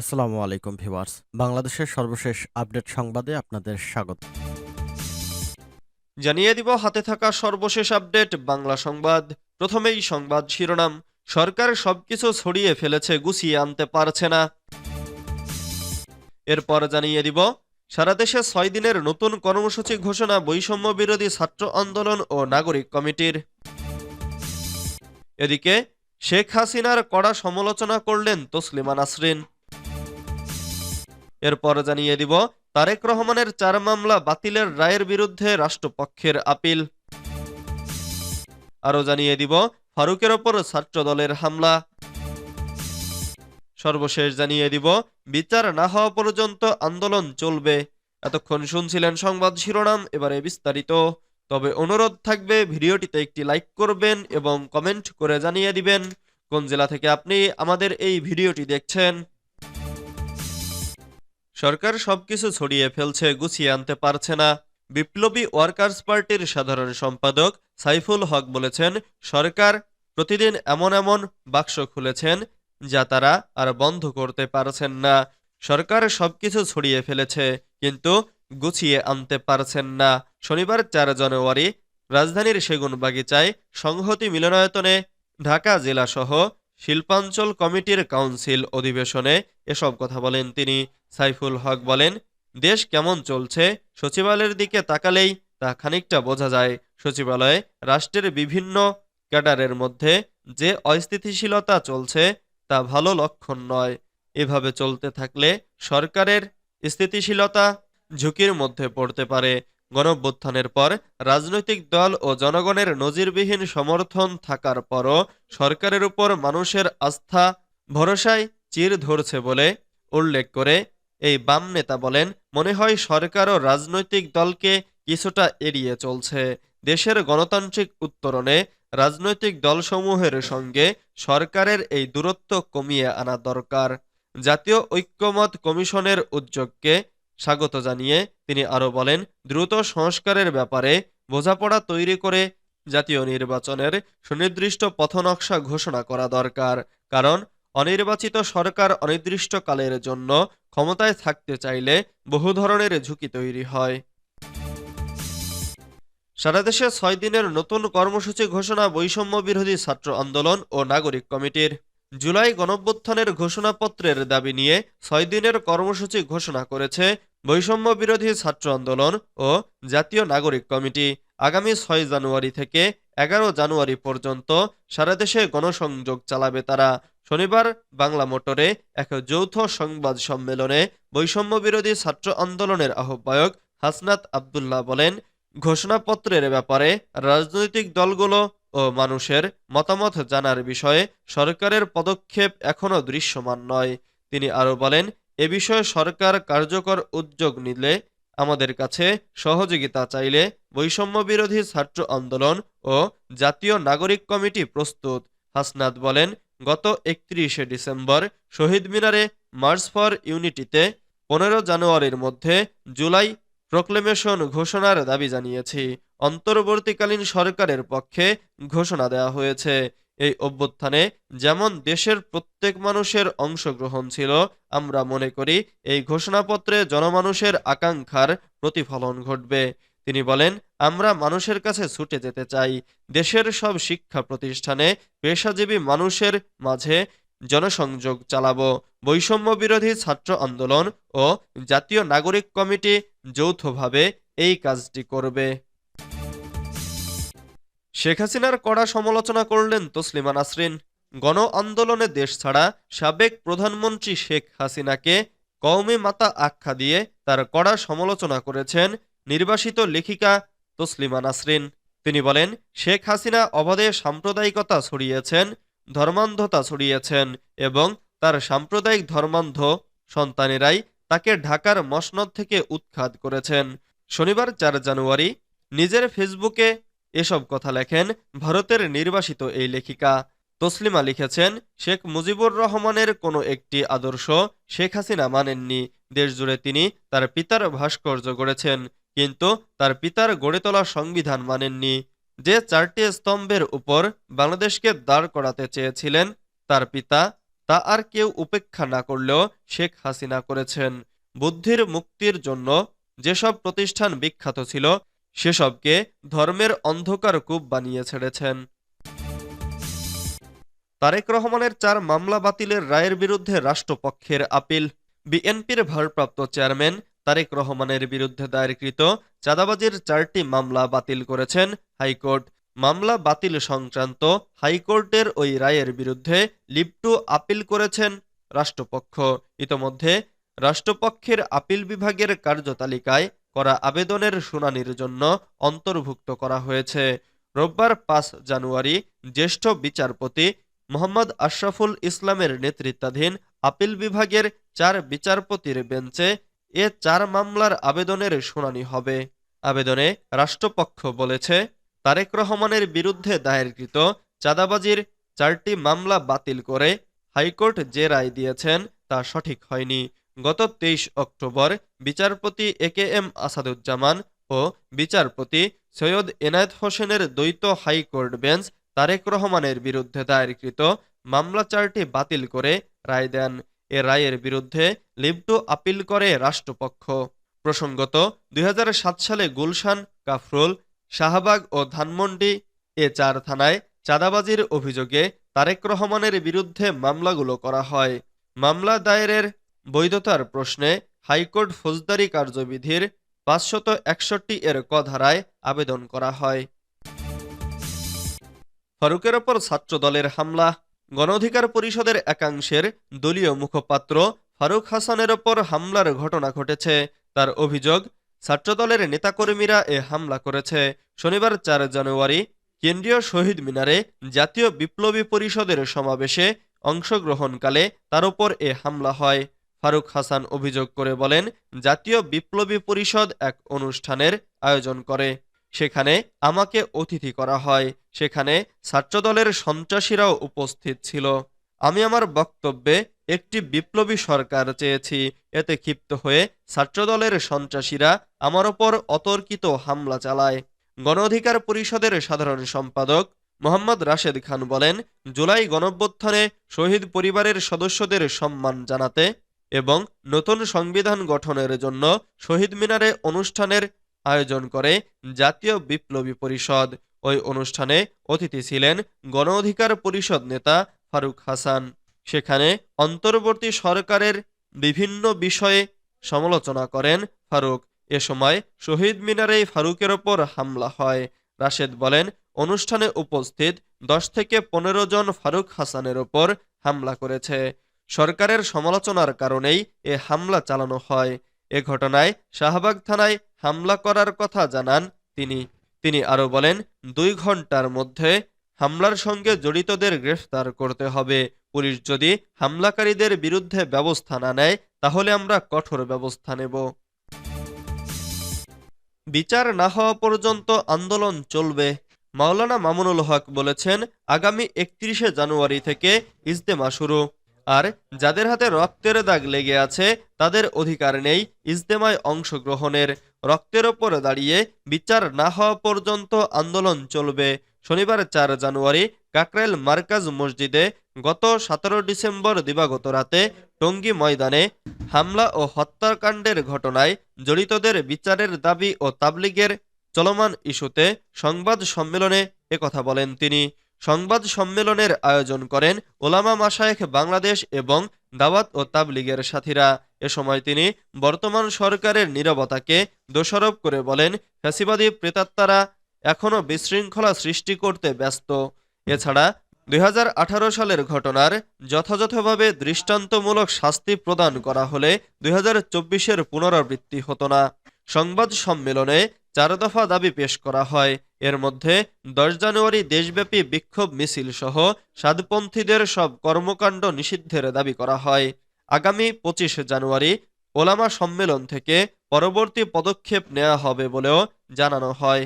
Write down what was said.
আসসালামু আলাইকুম ভিউয়ার্স। বাংলাদেশের সর্বশেষ আপডেট সংবাদে আপনাদের স্বাগত। জানিয়ে দিব, হাতে থাকা সর্বশেষ আপডেট, বাংলা সংবাদ। প্রথমেই সংবাদ শিরোনাম, সরকার সবকিছু ছড়িয়ে ফেলেছে, গুছিয়ে আনতে পারছে না। এরপর জানিয়ে দিব, সারা দেশে ছয় দিনের নতুন কর্মসূচি ঘোষণা, বৈষম্য বিরোধী ছাত্র আন্দোলন ও নাগরিক কমিটির। এদিকে, শেখ হাসিনার কড়া সমালোচনা করলেন তসলিমা নাসরিন। এরপর জানিয়ে দিব, তারেক রহমানের চার মামলা বাতিলের রায়ের বিরুদ্ধে রাষ্ট্রপক্ষের আপিল। আরও জানিয়ে দিব, ফারুকের ওপর ছাত্রদলের হামলা। সর্বশেষ জানিয়ে দিব, বিচার না হওয়া পর্যন্ত আন্দোলন চলবে। এতক্ষণ শুনছিলেন সংবাদ শিরোনাম, এবারে বিস্তারিত। তবে অনুরোধ থাকবে, ভিডিওটিতে একটি লাইক করবেন এবং কমেন্ট করে জানিয়ে দিবেন। কোন জেলা থেকে আপনি আমাদের এই ভিডিওটি দেখছেন? সরকার সবকিছু ছড়িয়ে ফেলছে, গুছিয়ে আনতে পারছে না। বিপ্লবী ওয়ার্কার্স পার্টির সাধারণ সম্পাদক সাইফুল হক বলেছেন, সরকার প্রতিদিন এমন এমন বাক্স খুলেছেন যা তারা আর বন্ধ করতে পারছেন না। সরকার সবকিছু ছড়িয়ে ফেলেছে, কিন্তু গুছিয়ে আনতে পারছেন না। শনিবার চার জানুয়ারি রাজধানীর সেগুনবাগিচায় সংহতি মিলনায়তনে ঢাকা জেলাসহ শিল্পাঞ্চল কমিটির কাউন্সিল অধিবেশনে এসব কথা বলেন তিনি। সাইফুল হক বলেন, দেশ কেমন চলছে, সচিবালয়ের দিকে তাকালেই তা খানিকটা বোঝা যায়। সচিবালয়ে রাষ্ট্রের বিভিন্ন ক্যাডারের মধ্যে যে অস্থিতিশীলতা চলছে, তা ভালো লক্ষণ নয়। এভাবে চলতে থাকলে সরকারের স্থিতিশীলতা ঝুঁকির মধ্যে পড়তে পারে। গণঅভ্যুত্থানের পর রাজনৈতিক দল ও জনগণের নজিরবিহীন সমর্থন থাকার পরও সরকারের উপর মানুষের আস্থা, ভরসায় চির ধরছে বলে উল্লেখ করে এই বাম নেতা বলেন, মনে হয় সরকার ও রাজনৈতিক দলকে কিছুটা এড়িয়ে চলছে। দেশের গণতান্ত্রিক উত্তরণে রাজনৈতিক দলসমূহের সঙ্গে সরকারের এই দূরত্ব কমিয়ে আনা দরকার। জাতীয় ঐক্যমত কমিশনের উদ্যোগকে স্বাগত জানিয়ে তিনি আরও বলেন, দ্রুত সংস্কারের ব্যাপারে বোঝাপড়া তৈরি করে জাতীয় নির্বাচনের সুনির্দিষ্ট পথনকশা ঘোষণা করা দরকার। কারণ, অনির্বাচিত সরকার অনির্দিষ্টকালের জন্য ক্ষমতায় থাকতে চাইলে বহু ধরনের ঝুঁকি তৈরি হয়। সারা দেশে ছয় দিনের নতুন কর্মসূচি ঘোষণা বৈষম্য বিরোধী ছাত্র আন্দোলন ও নাগরিক কমিটির। জুলাই গণঅভ্যুত্থানের ঘোষণাপত্রের দাবি নিয়ে ছয় দিনের কর্মসূচি ঘোষণা করেছে বৈষম্য বিরোধী ছাত্র আন্দোলন ও জাতীয় নাগরিক কমিটি। আগামী ছয় জানুয়ারি থেকে এগারো জানুয়ারি পর্যন্ত সারা দেশে গণসংযোগ চালাবে তারা। শনিবার বাংলা মোটরে এক যৌথ সংবাদ সম্মেলনে বৈষম্য বিরোধী ছাত্র আন্দোলনের আহ্বায়ক হাসনাত আবদুল্লাহ বলেন, ঘোষণাপত্রের ব্যাপারে রাজনৈতিক দলগুলো ও মানুষের মতামত জানার বিষয়ে সরকারের পদক্ষেপ এখনও দৃশ্যমান নয়। তিনি আরও বলেন, এ বিষয়ে সরকার কার্যকর উদ্যোগ নিলে আমাদের কাছে সহযোগিতা চাইলে বৈষম্য বিরোধী ছাত্র আন্দোলন ও জাতীয় নাগরিক কমিটি প্রস্তুত। হাসনাত বলেন, গত একত্রিশে ডিসেম্বর শহীদ মিনারে মার্চ ফর ইউনিটিতে পনেরো জানুয়ারির মধ্যে জুলাই প্রোক্লেমেশন ঘোষণার দাবি জানিয়েছি। অন্তর্বর্তীকালীন সরকারের পক্ষে ঘোষণা দেওয়া হয়েছে। এই অভ্যুত্থানে যেমন দেশের প্রত্যেক মানুষের অংশগ্রহণ ছিল, আমরা মনে করি এই ঘোষণাপত্রে জনমানুষের আকাঙ্ক্ষার প্রতিফলন ঘটবে। তিনি বলেন, আমরা মানুষের কাছে ছুটে যেতে চাই। দেশের সব শিক্ষা প্রতিষ্ঠানে পেশাজীবী মানুষের মাঝে জনসংযোগ চালাবো। বৈষম্য বিরোধী ছাত্র আন্দোলন ও জাতীয় নাগরিক কমিটি যৌথভাবে এই কাজটি করবে। শেখ হাসিনার কড়া সমালোচনা করলেন তসলিমা নাসরিন। গণ আন্দোলনে দেশ ছাড়া সাবেক প্রধানমন্ত্রী শেখ হাসিনাকে কওমি মাতা আখ্যা দিয়ে তার কড়া সমালোচনা করেছেন নির্বাসিত লেখিকা তসলিমা নাসরিন। তিনি বলেন, শেখ হাসিনা অবাধে সাম্প্রদায়িকতা ছড়িয়েছেন, ধর্মান্ধতা ছড়িয়েছেন এবং তার সাম্প্রদায়িক ধর্মান্ধ সন্তানেরাই তাকে ঢাকার মসনদ থেকে উৎখাত করেছেন। শনিবার চার জানুয়ারি নিজের ফেসবুকে এসব কথা লেখেন ভারতের নির্বাসিত এই লেখিকা। তসলিমা লিখেছেন, শেখ মুজিবুর রহমানের কোনো একটি আদর্শ শেখ হাসিনা মানেননি। দেশজুড়ে তিনি তার পিতার ভাস্কর্য গড়েছেন, কিন্তু তার পিতার গড়ে তোলা সংবিধান মানেননি। যে চারটি স্তম্ভের উপর বাংলাদেশকে দাঁড় করাতে চেয়েছিলেন তার পিতা, তা আর কেউ উপেক্ষা না করলেও শেখ হাসিনা করেছেন। বুদ্ধির মুক্তির জন্য যেসব প্রতিষ্ঠান বিখ্যাত ছিল সেসবকে ধর্মের অন্ধকার কূপ বানিয়ে ছেড়েছেন। তারেক রহমানের চার মামলা বাতিলের রায়ের বিরুদ্ধে রাষ্ট্রপক্ষের আপিল। বিএনপির ভারপ্রাপ্ত চেয়ারম্যান তারেক রহমানের বিরুদ্ধে দায়েরকৃত চাঁদাবাজির চারটি মামলা বাতিল করেছেন হাইকোর্ট। মামলা বাতিল সংক্রান্ত হাইকোর্টের ওই রায়ের বিরুদ্ধে লিপ্টু আপিল করেছেন রাষ্ট্রপক্ষ। ইতোমধ্যে রাষ্ট্রপক্ষের আপিল বিভাগের কার্যতালিকায় করা আবেদনের শুনানির জন্য অন্তর্ভুক্ত করা হয়েছে। রোববার পাঁচ জানুয়ারি জ্যেষ্ঠ বিচারপতি মোহাম্মদ আশরাফুল ইসলামের নেতৃত্বাধীন আপিল বিভাগের চার বিচারপতির বেঞ্চে এ চার মামলার আবেদনের শুনানি হবে। আবেদনে রাষ্ট্রপক্ষ বলেছে, তারেক রহমানের বিরুদ্ধে দায়েরকৃত চাঁদাবাজির চারটি মামলা বাতিল করে হাইকোর্ট যে রায় দিয়েছেন তা সঠিক হয়নি। গত তেইশ অক্টোবর বিচারপতি এ কে এম আসাদুজ্জামান ও বিচারপতি সৈয়দ এনায়েত হোসেনের দ্বৈত হাইকোর্ট বেঞ্চ তারেক রহমানের বিরুদ্ধে দায়েরকৃত মামলা চারটি বাতিল করে রায় দেন। এ রায়ের বিরুদ্ধে লিপ্টু আপিল করে রাষ্ট্রপক্ষ। প্রসঙ্গত, দুই হাজার সাত সালে গুলশান, কাফরুল, শাহবাগ ও ধানমন্ডি এ চার থানায় চাঁদাবাজির অভিযোগে তারেক রহমানের বিরুদ্ধে মামলাগুলো করা হয়। মামলা দায়েরের বৈধতার প্রশ্নে হাইকোর্ট ফৌজদারি কার্যবিধির পাঁচশত একষট্টি এর ক ধারায় আবেদন করা হয়। ফারুকের ওপর ছাত্রদলের হামলা গণ অধিকার পরিষদের একাংশের দলীয় মুখপাত্র ফারুক হাসানের ওপর হামলার ঘটনা ঘটেছে। তার অভিযোগ, ছাত্রদলের নেতাকর্মীরা এ হামলা করেছে। শনিবার চার জানুয়ারি কেন্দ্রীয় শহীদ মিনারে জাতীয় বিপ্লবী পরিষদের সমাবেশে অংশগ্রহণকালে তার উপর এ হামলা হয়। ফারুক হাসান অভিযোগ করে বলেন, জাতীয় বিপ্লবী পরিষদ এক অনুষ্ঠানের আয়োজন করে। সেখানে আমাকে অতিথি করা হয়। সেখানে ছাত্রদলের সন্ত্রাসীরাও উপস্থিত ছিল। আমি আমার বক্তব্যে একটি বিপ্লবী সরকার চেয়েছি। এতে ক্ষিপ্ত হয়ে ছাত্রদলের সন্ত্রাসীরা আমার ওপর অতর্কিত হামলা চালায়। গণ অধিকার পরিষদের সাধারণ সম্পাদক মোহাম্মদ রাশেদ খান বলেন, জুলাই গণঅভ্যুত্থানে শহীদ পরিবারের সদস্যদের সম্মান জানাতে এবং নতুন সংবিধান গঠনের জন্য শহীদ মিনারে অনুষ্ঠানের আয়োজন করে জাতীয় বিপ্লবী পরিষদ। ওই অনুষ্ঠানে অতিথি ছিলেন গণ অধিকার পরিষদ নেতা ফারুক হাসান। সেখানে অন্তর্বর্তী সরকারের বিভিন্ন বিষয়ে সমালোচনা করেন ফারুক। এ সময় শহীদ মিনারে ফারুকের ওপর হামলা হয়। রাশেদ বলেন, অনুষ্ঠানে উপস্থিত দশ থেকে পনেরো জন ফারুক হাসানের ওপর হামলা করেছে। সরকারের সমালোচনার কারণেই এ হামলা চালানো হয়। এ ঘটনায় শাহবাগ থানায় হামলা করার কথা জানান তিনি। তিনি আরও বলেন, দুই ঘণ্টার মধ্যে হামলার সঙ্গে জড়িতদের গ্রেফতার করতে হবে। পুলিশ যদি হামলাকারীদের বিরুদ্ধে ব্যবস্থা না নেয়, তাহলে আমরা কঠোর ব্যবস্থা নেব। বিচার না হওয়া পর্যন্ত আন্দোলন চলবে। মাওলানা মামুনুল হক বলেছেন, আগামী একত্রিশে জানুয়ারি থেকে ইজতেমা শুরু। আর যাদের হাতে রক্তের দাগ লেগে আছে, তাদের অধিকার নেই ইজতেমায় অংশগ্রহণের। রক্তের ওপর দাঁড়িয়ে বিচার না হওয়া পর্যন্ত আন্দোলন চলবে। শনিবার চার জানুয়ারি কাকরাইল মার্কাজ মসজিদে গত সতেরো ডিসেম্বর দিবাগত রাতে টঙ্গী ময়দানে হামলা ও হত্যাকাণ্ডের ঘটনায় জড়িতদের বিচারের দাবি ও তাবলিগের চলমান ইস্যুতে সংবাদ সম্মেলনে একথা বলেন তিনি। সংবাদ সম্মেলনের আয়োজন করেন ওলামা মাশায়েখ বাংলাদেশ এবং দাওয়াত ও তাবলিগের সাথীরা। এ সময় তিনি বর্তমান সরকারের নীরবতাকে দোষারোপ করে বলেন, ফ্যাসিবাদী প্রেতাত্মারা এখনও বিশৃঙ্খলা সৃষ্টি করতে ব্যস্ত। এছাড়া দুই হাজার আঠারো সালের ঘটনার যথাযথভাবে দৃষ্টান্তমূলক শাস্তি প্রদান করা হলে দুই হাজার পুনরাবৃত্তি হতো না। সংবাদ সম্মেলনে চার দফা দাবি পেশ করা হয়। এর মধ্যে দশ জানুয়ারি দেশব্যাপী বিক্ষোভ মিছিল সহ সাদপন্থীদের সব কর্মকাণ্ড নিষিদ্ধের দাবি করা হয়। আগামী পঁচিশে জানুয়ারি ওলামা সম্মেলন থেকে পরবর্তী পদক্ষেপ নেওয়া হবে বলেও জানানো হয়।